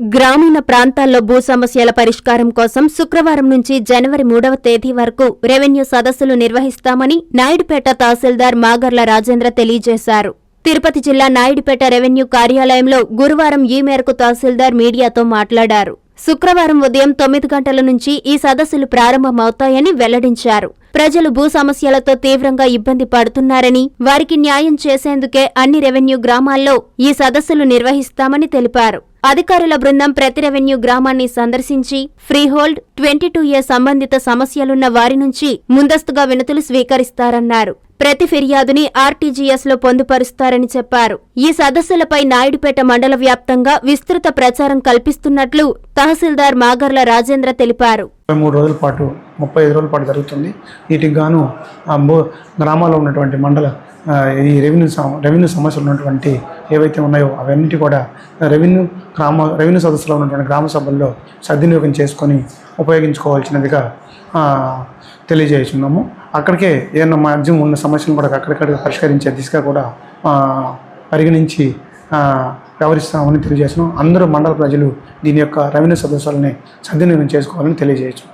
గ్రామీణ ప్రాంతాల్లో భూ సమస్యల పరిష్కారం కోసం శుక్రవారం నుంచి జనవరి మూడవ తేదీ వరకు రెవెన్యూ సదస్సులు నిర్వహిస్తామని నాయుడుపేట తహసీల్దార్ మాగర్ల రాజేంద్ర తెలియజేశారు. తిరుపతి జిల్లా నాయుడుపేట రెవెన్యూ కార్యాలయంలో గురువారం ఈ మేరకు తహసీల్దార్ మీడియాతో మాట్లాడారు. శుక్రవారం ఉదయం తొమ్మిది గంటల నుంచి ఈ సదస్సులు ప్రారంభమవుతాయని వెల్లడించారు. ప్రజలు భూ సమస్యలతో తీవ్రంగా ఇబ్బంది పడుతున్నారని వారికి న్యాయం చేసేందుకే అన్ని రెవెన్యూ గ్రామాల్లో ఈ సదస్సులు నిర్వహిస్తామని తెలిపారు. అధికారుల బృందం ప్రతి రెవెన్యూ గ్రామాన్ని సందర్శించి ఫ్రీహోల్డ్ ట్వంటీ టూ ఏ సంబంధిత సమస్యలున్న వారి నుంచి ముందస్తుగా వినతులు స్వీకరిస్తారన్నారు. ప్రతి ఫిర్యాదుని ఆర్టీజీఎస్లో పొందుపరుస్తారని చెప్పారు. ఈ సదస్సులపై నాయుడుపేట మండల వ్యాప్తంగా విస్తృత ప్రచారం కల్పిస్తున్నట్లు తహసీల్దార్ మాగర్ల రాజేంద్ర తెలిపారు. మూడు రోజుల పాటు ముప్పై ఐదు రోజుల పాటు జరుగుతుంది. వీటికి గాను గ్రామాల్లో ఉన్నటువంటి మండల ఈ రెవెన్యూ రెవెన్యూ సమస్యలు ఉన్నటువంటి ఏవైతే ఉన్నాయో అవన్నీ కూడా రెవెన్యూ గ్రామ రెవెన్యూ సదస్సులో ఉన్నటువంటి గ్రామ సభల్లో సద్వినియోగం చేసుకొని ఉపయోగించుకోవాల్సినదిగా తెలియజేస్తున్నాము. అక్కడికే ఏమన్నా మాధ్యమం ఉన్న సమస్యను కూడా అక్కడికక్కడ పరిష్కరించే దిశగా కూడా పరిగణించి వ్యవహరిస్తామని తెలియజేస్తున్నాం. అందరూ మండల ప్రజలు దీని యొక్క రెవెన్యూ సదస్సులని సద్వినియోగం చేసుకోవాలని తెలియజేయచ్చు.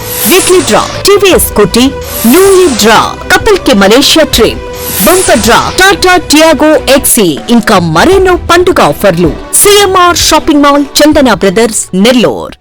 weekly draw TVS scooty new draw కపిల్కి Malaysia trip bumper draw Tata Tiago XE ఇంకా మరెన్నో పండుగ ఆఫర్లు CMR shopping mall Chandana brothers Nellore